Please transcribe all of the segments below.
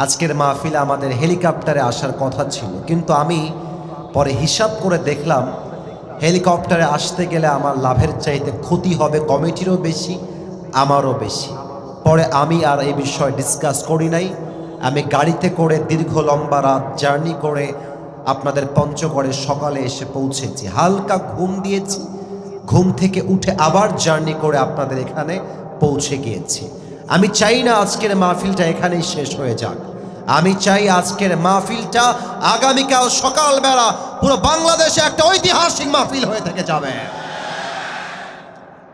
আজকের মাহফিলে আমাদের হেলিকপ্টারে আসার কথা ছিল। কিন্তু আমি পরে হিসাব করে দেখলাম, হেলিকপ্টারে আসতে গেলে আমার লাভের চাইতে ক্ষতি হবে কমিটিরও বেশি, আমারও বেশি। পরে আমি আর এই বিষয়ে ডিসকাস করি নাই। আমি গাড়িতে করে দীর্ঘ লম্বা রাত জার্নি করে আপনাদের পঞ্চগড়ে সকালে এসে পৌঁছেছি। হালকা ঘুম দিয়েছি। ঘুম থেকে উঠে আবার জার্নি করে আপনাদের এখানে পৌঁছে গিয়েছি। আমি চাই না আজকের মাহফিলটা এখানেই শেষ হয়ে যাক। আমি চাই আজকের মাহফিলটা আগামীকাল সকালবেলা পুরো বাংলাদেশে একটা ঐতিহাসিক মাহফিল হয়ে থেকে যাবে।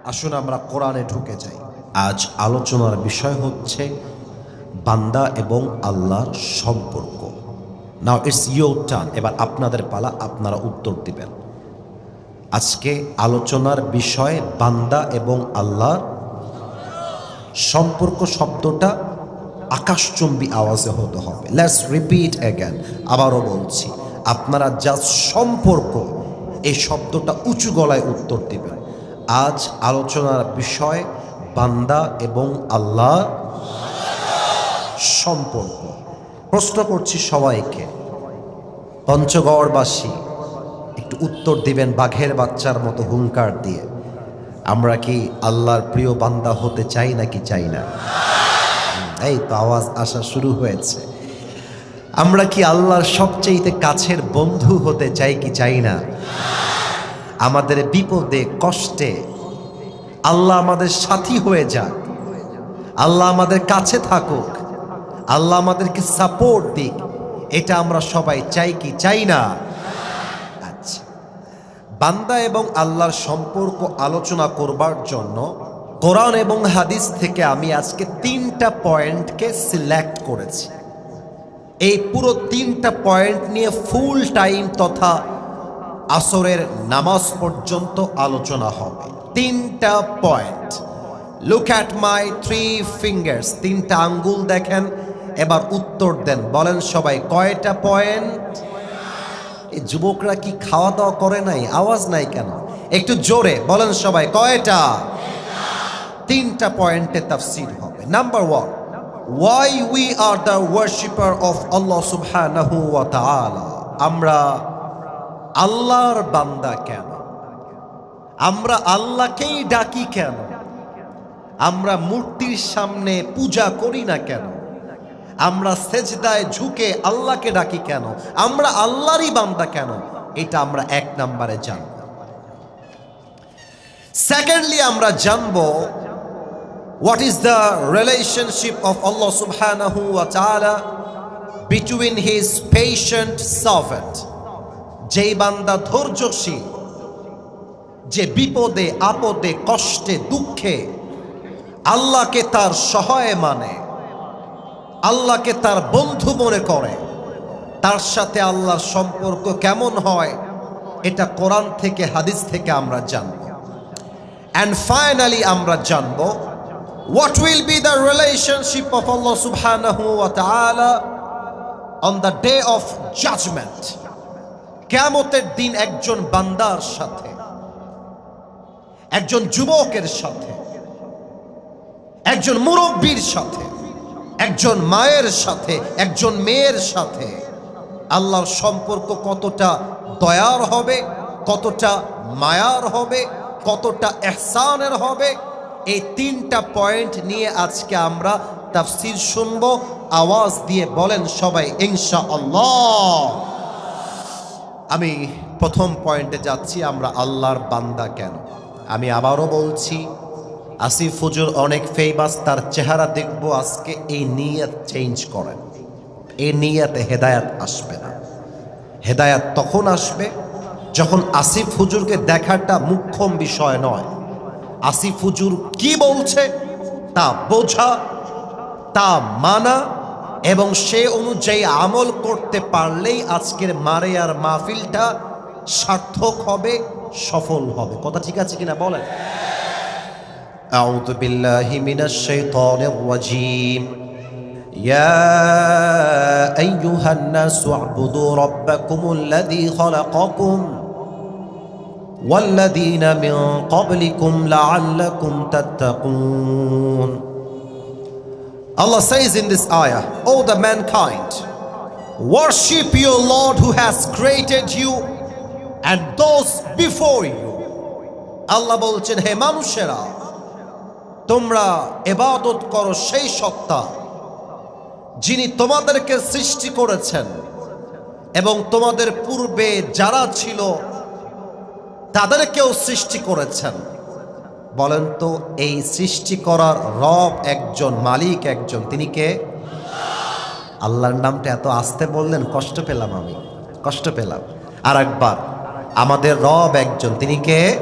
আসুন আমরা কোরআনে ঢুকে যাই। আজ আলোচনার বিষয় হচ্ছে বান্দা এবং আল্লাহর সম্পর্ক। নাও ইটস ইয়োর টান এবার আপনাদের পালা, আপনারা উত্তর দিবেন। আজকে আলোচনার বিষয় বান্দা এবং আল্লাহর সম্পর্ক শব্দটা আকাশচুম্বী আওয়াজে হতে হবে। লেটস রিপিট অ্যাগেন আবারও বলছি, আপনারা যা সম্পর্ক, এই শব্দটা উঁচু গলায় উত্তর দিবেন। আজ আলোচনার বিষয় বান্দা এবং আল্লাহ সম্পর্ক। প্রশ্ন করছি সবাইকে, পঞ্চগড়বাসী, একটু উত্তর দিবেন বাঘের বাচ্চার মতো হুঙ্কার দিয়ে। আমরা কি আল্লাহর প্রিয় বান্দা হতে চাই নাকি চাই না? এই তো আওয়াজ আসা শুরু হয়েছে। আমরা কি আল্লাহর সবচেয়ে কাছের বন্ধু হতে চাই কি চাই না? আমাদের বিপদে, কষ্টে আল্লাহ আমাদের সাথী হয়ে যাক। আল্লাহ আমাদের কাছে থাকুক। আল্লাহ আমাদেরকে সাপোর্ট দিক। এটা আমরা সবাই চাই কি চাই না? আচ্ছা। বান্দা এবং আল্লাহর সম্পর্ক আলোচনা করবার জন্য কোরআন এবং হাদিস থেকে আমি আজকে তিনটা পয়েন্টকে সিলেক্ট করেছি। এই পুরো তিনটা পয়েন্ট নিয়ে ফুল টাইম তথা আসরের নামাজ পর্যন্ত আলোচনা হবে। তিনটা point. Look at my three fingers তিনটা আঙ্গুল দেখেন, এবার উত্তর দেন। বলেন সবাই, কয়টা পয়েন্ট? এই যুবকরা কি খাওয়া দাওয়া করে নাই? আওয়াজ নাই কেন? একটু জোরে, বলেন সবাই, কয়টা? তিনটা পয়েন্টে তাফসির হবে। Number one why we are the worshipper of Allah সুবহানাহু ওয়া তাআলা আমরা আল্লাহর বান্দা কেন? আমরা আল্লাহকেই ডাকি কেন? আমরা মূর্তির সামনে পূজা করি না কেন? আমরা সেজদায় ঝুঁকে আল্লাহকে ডাকি কেন? আমরা আল্লাহরই বান্দা কেন? এটা আমরা এক নম্বরে জানব। সেকেন্ডলি আমরা জানব what is the relationship of Allah সুবহানাহু ওয়া তাআলা বিটুইন হিজ পেশেন্ট সার্ভেন্ট যেই বান্দা যে বিপদে, আপদে, কষ্টে, দুঃখে, আল্লাহকে তার সহায় মানে আল্লাহকে তার বন্ধু মনে করে, তার সাথে আল্লাহর সম্পর্ক কেমন হয়, এটা কোরআন থেকে, হাদিস থেকে আমরা জানব। অ্যান্ড ফাইনালি আমরা জানব what will be the relationship of Allah সুবহানাহু ওয়া তাআলা on the day of judgment কেয়ামতের দিন একজন বান্দার সাথে, একজন যুবকের সাথে, একজন মুরব্বীর সাথে, একজন মায়ের সাথে, একজন মেয়ের সাথে আল্লাহর সম্পর্ক কতটা দয়ার হবে, কতটা মায়ার হবে, কতটা এহসানের হবে এই তিনটা পয়েন্ট নিয়ে আজকে আমরা তাফসির শুনব, আওয়াজ দিয়ে বলেন সবাই ইনশা আল্লাহ আমি প্রথম পয়েন্টে যাচ্ছি, আমরা আল্লাহর বান্দা কেন? আমি আবারও বলছি, আসিফ ফুজুর অনেক ফেমাস তার চেহারা দেখব আজকে, এই নিয়ত চেঞ্জ করেন। এই নিয়তে হেদায়াত আসবে না। হেদায়াত তখন আসবে, যখন আসিফ হুজুরকে দেখাটা মুখ্যম বিষয় নয়। আসিফ হুজুর কি বলছে তা বোঝা তা মানা এবং সে অনুযায়ী আমল করতে পারলেই আজকের মারে আর মাহফিলটা সার্থক হবে সফল হবে কথা ঠিক আছে কিনা বলেন أعوذ بالله من الشيطان الرجيم يا أيها الناس اعبدوا ربكم الذي خلقكم والذين من قبلكم لعلكم تتقون Allah says in this ayah, O the mankind, worship your Lord who has created you and those before you. আল্লাহ বলছেন হে মানুষেরা তোমরা এবাদত করো সেই সত্তা যিনি তোমাদেরকে সৃষ্টি করেছেন এবং তোমাদের পূর্বে যারা ছিল তাদেরকেও সৃষ্টি করেছেন। বলেন তো, এই সৃষ্টি করার রব একজন, মালিক একজন, তিনি কে? আল্লাহর নামটা এত আস্তে বললেন, কষ্ট পেলাম আমি, কষ্ট পেলাম। আর একবার আমাদের রব একজন, তিনি কে?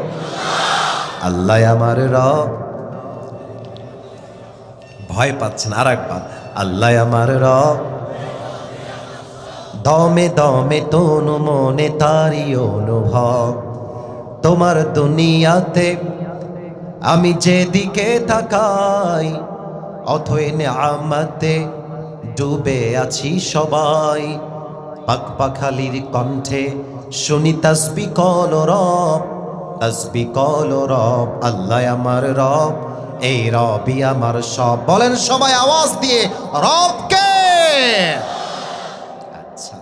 আল্লাহ আমার রব। ভয় পাচ্ছেন আর একবার আল্লাহ আমার রব। দমে দমে তনু মনে তারি অনুভব। তোমার দুনিয়াতে আমি যেদিকে তাকাই, অথই আমাতে ডুবে আছি সবাই। পাক পাখালির কণ্ঠে শুনি তসবি কল রব, তসবি কল রব, আল্লাহ আমার রব, এই রবই আমার সব। বলেন সবাই আওয়াজ দিয়ে রবকে আচ্ছা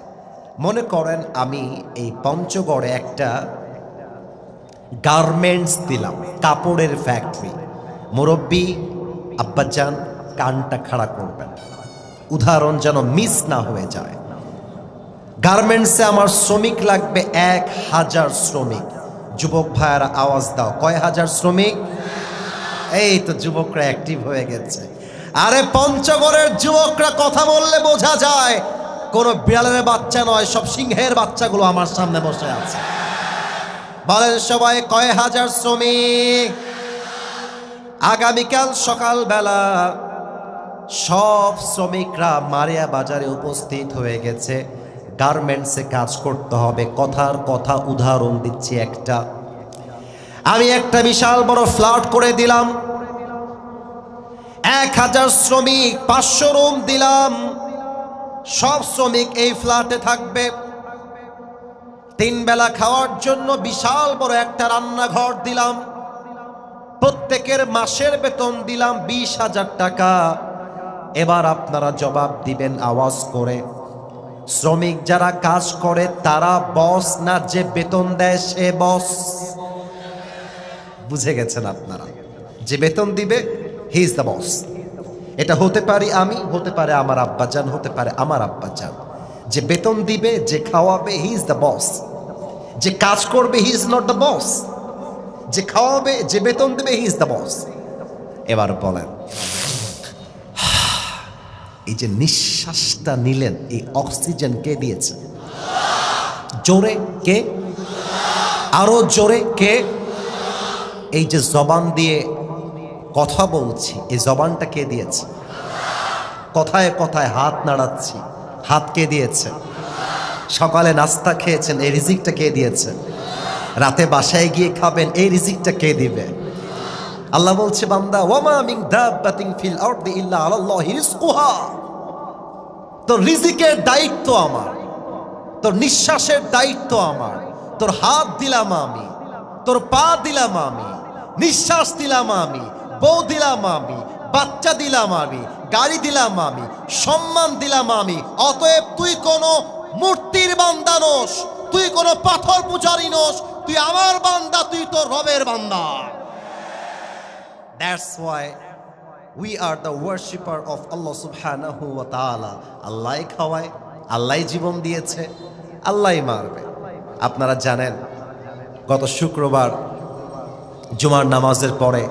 মনে করেন আমি এই পঞ্চগড়ে একটা গার্মেন্টস দিলাম, কাপড়ের ফ্যাক্টরি মুরব্বী, আব্বাজান, কানটা খাড়া করবেন। উদাহরণ যেন মিস না হয়ে যায়। গার্মেন্টসে আমার শ্রমিক লাগবে এক হাজার শ্রমিক। যুবক ভাইয়ারা আওয়াজ দাও, কয় হাজার শ্রমিক? এই তো যুবকরা অ্যাক্টিভ হয়ে গেছে। আরে পঞ্চগড়ের যুবকরা কথা বললে বোঝা যায়, কোন বিড়ালের বাচ্চা নয়, সব সিংহের বাচ্চাগুলো আমার সামনে বসে আছে। বলেন সবাই কয় হাজার শ্রমিক? আগামীকাল সকালবেলা সব শ্রমিকরা মারিয়া বাজারে উপস্থিত হয়ে গেছে। গার্মেন্টসে কাজ করতে হবে। কথার কথা উদাহরণ দিচ্ছি একটা। আমি একটা বিশাল বড় ফ্ল্যাট করে দিলাম। এক হাজার শ্রমিক, পাঁচশো রুম দিলাম। সব শ্রমিক এই ফ্ল্যাটে থাকবে। তিন বেলা খাওয়ার জন্য বিশাল বড় একটা রান্নাঘর দিলাম। প্রত্যেকের মাসের বেতন দিলাম বিশ হাজার টাকা। এবার আপনারা জবাব দিবেন আওয়াজ করে। শ্রমিক যারা কাজ করে, তারা বস না যে বেতন দেয় সে বস। বুঝে গেছেন আপনারা? যে বেতন দিবে হি ইজ দ্য বস এটা হতে পারি আমি, হতে পারে আমার আব্বাজান, হতে পারে আমার আব্বাজান। যে বেতন দিবে, যে খাওয়াবে হি ইজ দ্য বস যে কাজ করবে he is not the boss যে খাওয়াবে, যে বেতন দেবে হি ইজ দ্য বস এবার বলেন, এই যে নিঃশ্বাসটা নিলেন, এই অক্সিজেন কে দিয়েছে? জোরে কে? আরও জোরে কে? এই যে জবান দিয়ে কথা বলছি, এই জবানটা কে দিয়েছে? কথায় কথায় হাত নাড়াচ্ছি। হাত কে দিয়েছে? সকালে নাস্তা খেয়েছেন, এই রিজিকটা কে দিয়েছে? রাতে বাসায় গিয়ে খাবেন, এই রিজিকটা কে দিবে? আল্লাহ বলছে, বান্দা, ওয়ামা মিন দাব্বাতিন ফিল আরদি ইল্লা আলাল্লাহি রিজকুহা। তোর রিজিকের দায়িত্ব আমার, তোর নিঃশ্বাসের দায়িত্ব আমার, তোর হাত দিলাম আমি, তোর পা দিলাম আমি, নিঃশ্বাস দিলাম আমি, বউ দিলাম আমি বাচ্চা দিলাম আমি, গাড়ি দিলাম আমি, সম্মান দিলাম আমি। অতএব তুই কোনো মূর্তির বান্দা নোস, তুই কোনো পাথর পূজারি নোস, তুই আমার বান্দা, তুই তোর রবের বান্দা। That's why we are the worshipper of Allah subhanahu wa ta'ala. Allah খাওয়ায়, আল্লাহ জীবন দিয়েছে, আল্লাহ মারবে। আপনারা জানেন, গত শুক্রবার জুমার নামাজের পরে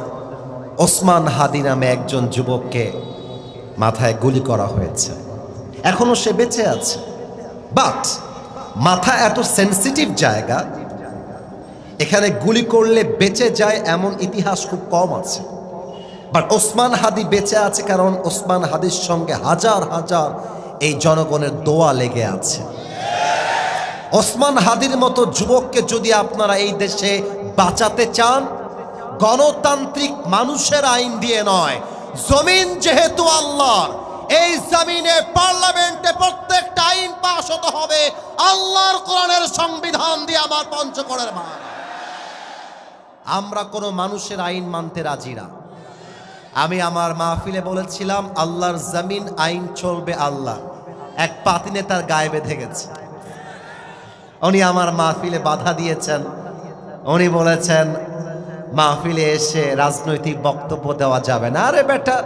ওসমান হাদি নামে একজন যুবককে মাথায় গুলি করা হয়েছে। এখনও সে বেঁচে আছে। বাট মাথা এত সেন্সিটিভ জায়গা, এখানে গুলি করলে বেঁচে যায় এমন ইতিহাস খুব কম আছে। বাট ওসমান হাদি বেঁচে আছে কারণ ওসমান হাদির সঙ্গে হাজার হাজার এই জনগণের দোয়া লেগে আছে। ওসমান হাদির মতো যুবককে যদি আপনারা এই দেশে বাঁচাতে চান গণতান্ত্রিক মানুষের আইন দিয়ে নয়। জমিন যেহেতু আল্লাহর, এই জমিনে পার্লামেন্টে প্রত্যেকটা আইন পাশ হতে হবে আল্লাহর কোরআনের সংবিধান দিয়ে আমার পঞ্চকড়ের মান আমরা কোনো মানুষের আইন মানতে রাজি না। আমি আমার মাহফিলে বলেছিলাম, আল্লাহর জমিন আইন চলবে আল্লাহ। এক পাতিনে তার গায়ে বেঁধে গেছে। উনি আমার মাহফিলে বাধা দিয়েছেন। উনি বলেছেন মাহফিলে এসে রাজনৈতিক বক্তব্য দেওয়া যাবে না। আরে বেটা,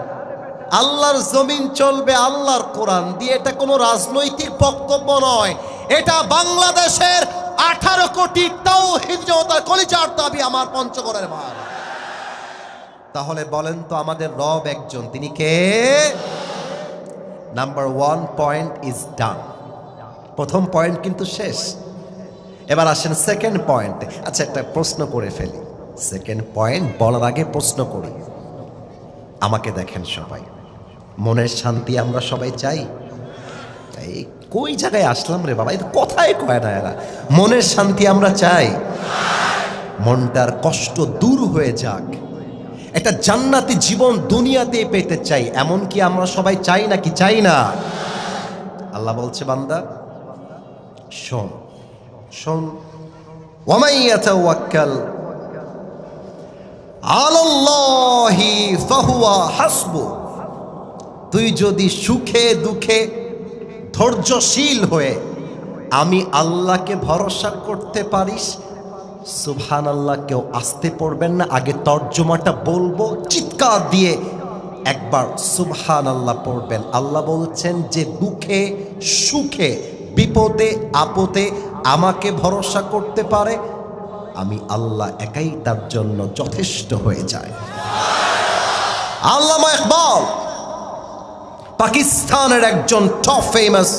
আল্লাহর জমিন চলবে আল্লাহর কোরআন দিয়ে, এটা কোনো রাজনৈতিক বক্তব্য নয়। এটা বাংলাদেশের আঠারো কোটি তাও হিজরতার কলিচার দাবি আমার পঞ্চগড়ের ভাই। তাহলে বলেন তো আমাদের রব একজন, তিনি কে? Number one point is done প্রথম পয়েন্ট কিন্তু শেষ। এবার আসেন সেকেন্ড পয়েন্ট আচ্ছা একটা প্রশ্ন করে ফেলি। সেকেন্ড পয়েন্ট বলার আগে প্রশ্ন করি। আমাকে দেখেন সবাই। মনের শান্তি আমরা সবাই চাই? এই কই জায়গায় আসলাম রে বাবা? এটা কথাই কয় না এরা। মনের শান্তি আমরা চাই। মনটার কষ্ট দূর হয়ে যাক। একটা জান্নাতি জীবন দুনিয়াতে পেতে চাই। এমন কি আমরা সবাই চাই না কি চাই না? আল্লাহ বলছে, বান্দা, শোন। শোন। ওয়ামাই ইয়াতাওয়াক্কাল তুই যদি সুখে দুঃখে ধৈর্যশীল হয়ে আমি আল্লাহকে ভরসা করতে পারিস সুবহান আল্লাহ কেউ আসতে পড়বেন না। আগে তর্জমাটা বলব, চিৎকার দিয়ে একবার সুবহান আল্লাহ পড়বেন। আল্লাহ বলছেন যে দুঃখে, সুখে, বিপদে, আপদে আমাকে ভরসা করতে পারে আমি আল্লাহ একাই তার জন্য যথেষ্ট হয়ে যায়। আল্লামা ইকবাল পাকিস্তানের একজন টপ ফেমাস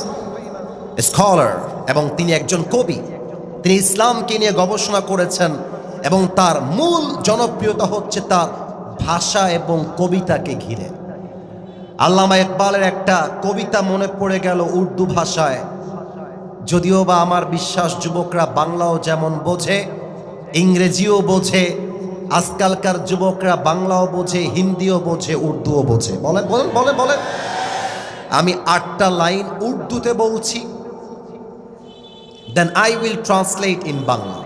স্কলার এবং তিনি একজন কবি। তিনি ইসলামকে নিয়ে গবেষণা করেছেন এবং তার মূল জনপ্রিয়তা হচ্ছে তার ভাষা এবং কবিতাকে ঘিরে। আল্লামা ইকবালের একটা কবিতা মনে পড়ে গেল উর্দু ভাষায়, যদিও বা আমার বিশ্বাস যুবকরা বাংলাও যেমন বোঝে ইংরেজিও বোঝে, আজকালকার যুবকরা বাংলাও বোঝে, হিন্দিও বোঝে, উর্দুও বোঝে। বলে বলেন বলে বলে আমি আটটা লাইন উর্দুতে বলছি। Then I will translate in Bangla.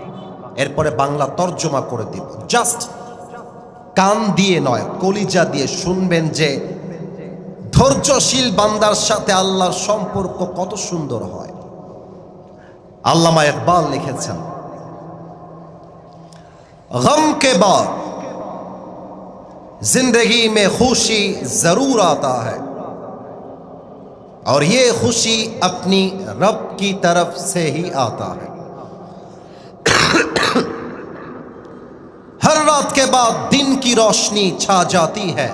এরপরে বাংলা তর্জমা করে দিব। জাস্ট কান দিয়ে নয়, কলিজা দিয়ে শুনবেন যে ধৈর্যশীল বান্দার সাথে আল্লাহর সম্পর্ক কত সুন্দর হয়। আল্লামা ইকবাল লিখেছেন غم کے بعد زندگی میں خوشی ضرور آتا ہے۔ اور یہ خوشی اپنی رب کی طرف سے ہی آتا ہے۔ ہر رات کے بعد دن کی روشنی چھا جاتی ہے۔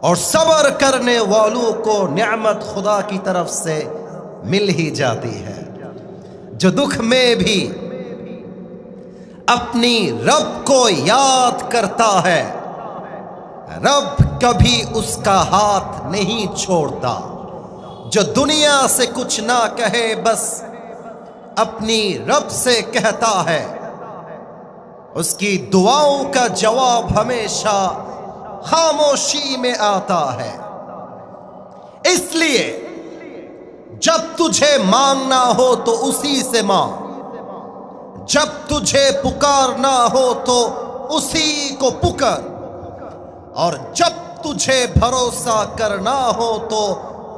اور صبر کرنے والوں کو نعمت خدا کی طرف سے مل ہی جاتی ہے۔ جو دکھ میں بھی اپنی رب کو یاد کرتا ہے۔ رب کبھی اس کا ہاتھ نہیں چھوڑتا۔ جو دنیا سے کچھ نہ کہے، بس اپنی رب سے کہتا ہے۔ اس کی دعاؤں کا جواب ہمیشہ خاموشی میں آتا ہے۔ اس لیے جب تجھے مانگنا ہو تو اسی سے مانگ۔ जब तुझे पुकारना हो तो उसी को पुकार और जब तुझे भरोसा करना हो तो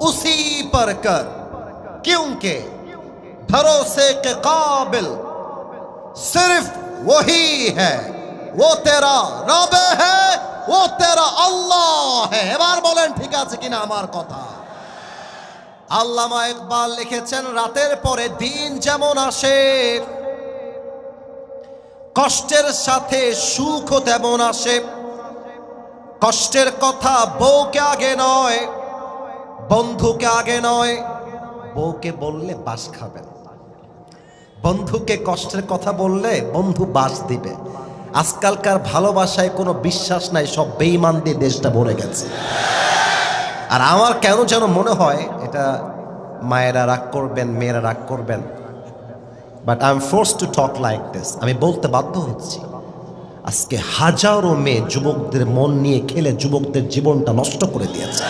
उसी पर कर क्योंकि भरोसे के काबिल सिर्फ वही है वो तेरा रब है वो तेरा আল্লাহ है এবার বলেন ঠিক আছে কিনা আমার কথা আল্লামা ইকবাল লিখেছেন রাতের পরে দিন যেমন আসে কষ্টের সাথে সুখও তেমন আসে। কষ্টের কথা বউকে আগে নয়, বন্ধুকে আগে নয়। বউকে বললে বাস খাবেন। বন্ধুকে কষ্টের কথা বললে বন্ধু বাস দিবে। আজকালকার ভালোবাসায় কোনো বিশ্বাস নাই, সব বেইমান দিয়ে দেশটা ভরে গেছে। আর আমার কেন যেন মনে হয়, এটা মায়েরা রাগ করবেন, মেয়েরা রাগ করবেন। But I am force to talk like this আমি বলতে বাধ্য হচ্ছি। আজকে হাজারো মেয়ে যুবকদের মন নিয়ে খেলে যুবকদের জীবনটা নষ্ট করে দিয়েছে।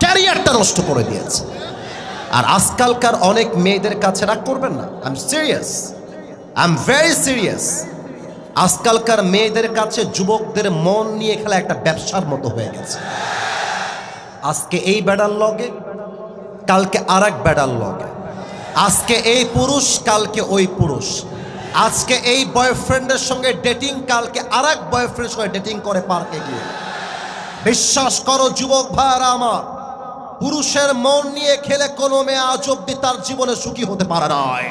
ক্যারিয়ারটা নষ্ট করে দিয়েছে। আর আজকালকার অনেক মেয়েদের কাছে রাগ করবেন না। I am serious I am very serious আজকালকার মেয়েদের কাছে যুবকদের মন নিয়ে খেলা একটা ব্যবসার মতো হয়ে গেছে। আজকে এই বেড়ার লগে, কালকে আর এক বেড়ার লগে। আজকে এই পুরুষ, কালকে ওই পুরুষ। আজকে এই বয়ফ্রেন্ডের সঙ্গে ডেটিং কালকে আর এক বয়ফ্রেন্ডের সঙ্গে ডেটিং করে পার্কে গিয়ে। বিশ্বাস করো যুবক ভাইরা আমার, পুরুষের মন নিয়ে খেলে কোনো মেয়ে আজ অব্দি তার জীবনে সুখী হতে পারে নয়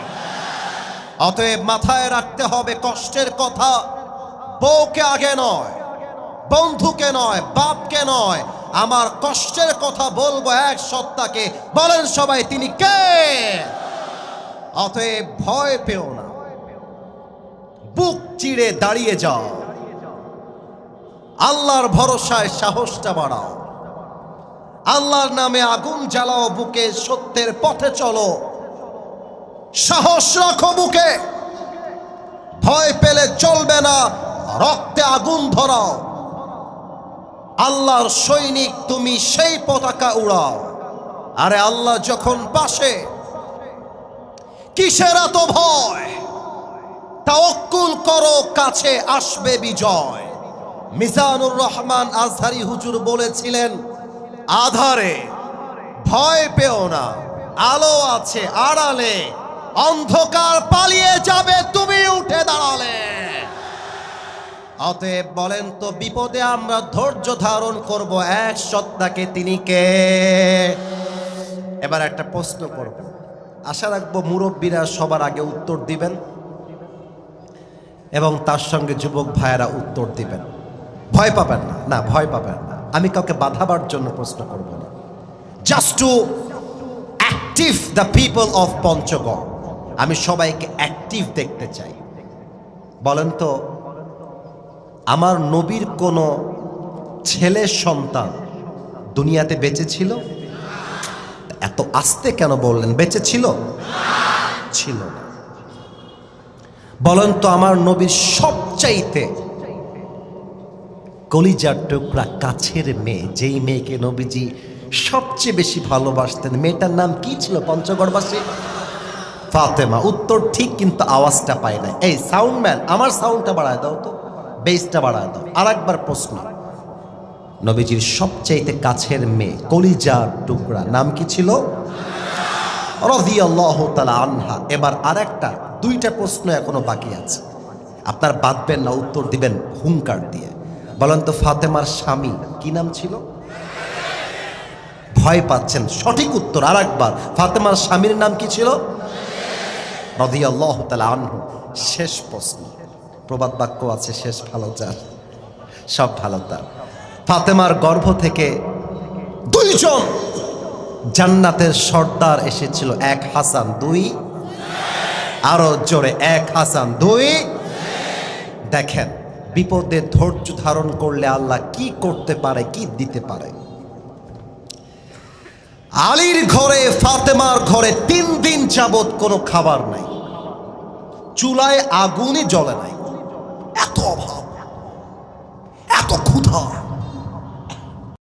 অতএব মাথায় রাখতে হবে কষ্টের কথা। বউকে আগে নয়, বন্ধুকে নয়, বাপকে নয়, আমার কষ্টের কথা বলব এক সত্তাকে বলেন সবাই, তিনি কে? অতএব ভয় পেও না। বুক চিড়ে দাঁড়িয়ে যাও। আল্লাহর ভরসায় সাহসটা বাড়াও। আল্লাহর নামে আগুন জ্বালাও বুকে, সত্যের পথে চলো। সাহস রাখো বুকে। ভয় পেলে চলবে না, রক্তে আগুন ধরাও। আল্লাহর সৈনিক, তুমি সেই পতাকা উড়াও। আরে আল্লাহ যখন পাশে কিসের এত ভয়? তাওয়াক্কুল করো, কাছে আসবে বিজয়। মিজানুর রহমান আজহারি হুজুর বলেছিলেন, আধারে ভয় পেও না, আলো আছে, আড়ালে অন্ধকার পালিয়ে যাবে, তুমি উঠে দাঁড়ালে। অতএব বলেন তো, বিপদে আমরা ধৈর্য ধারণ করব, এক সত্তাকে তিনি কে? এবার একটা প্রশ্ন করব। আশা রাখব মুরব্বীরা সবার আগে উত্তর দিবেন এবং তার সঙ্গে যুবক ভাইয়েরা উত্তর দিবেন। ভয় পাবেন না না, ভয় পাবেন না। আমি কাউকে বাধাবার জন্য প্রশ্ন করব না। Just to active the people of Panchagarh আমি সবাইকে অ্যাক্টিভ দেখতে চাই। বলেন তো, আমার নবীর কোনো ছেলে সন্তান দুনিয়াতে বেঁচে ছিল? এত আস্তে কেন বললেন? বেঁচে ছিল? ছিল না। বলেন তো আমার নবীর সবচাইতে কলিজার টুকরা কাছের মেয়ে, যেই মেয়েকে নবীজি সবচেয়ে বেশি ভালোবাসতেন, মেয়েটার নাম কি ছিল পঞ্চগড়বাসী? ফাতেমা। উত্তর ঠিক, কিন্তু আওয়াজটা পায় না। এই সাউন্ড ম্যান আমার সাউন্ডটা বাড়ায় দাও তো বেসটা বাড়ায় দাও। আর একবার প্রশ্ন। নবীজির সবচাইতে কাছের মেয়ে, কলিজার টুকরা। নাম কি ছিল? তালা আনহা। এবার আর একটা দুইটা প্রশ্ন এখনও বাকি আছে। আপনার বাঁধবেন না, উত্তর দিবেন হুঙ্কার দিয়ে। বলেন তো, ফাতেমার স্বামী কি নাম ছিল? ভয় পাচ্ছেন, সঠিক উত্তর আর একবার ফাতেমার স্বামীর নাম কি ছিল? তালা আনহু। শেষ প্রশ্ন। প্রবাদ বাক্য আছে, শেষ ভালো যার সব ভালো তার ফাতেমার গর্ভ থেকে দুইজন জান্নাতের সর্দার এসেছিল, এক হাসান, দুই। আরও জোরে, এক হাসান, দুই। দেখেন, বিপদে ধৈর্য ধারণ করলে আল্লাহ কি করতে পারে, কি দিতে পারে। আলীর ঘরে, ফাতেমার ঘরে তিন দিন যাবত কোনো খাবার নাই। চুলায় আগুনই জ্বলে নাই। এত অভাব, এত ক্ষুধা।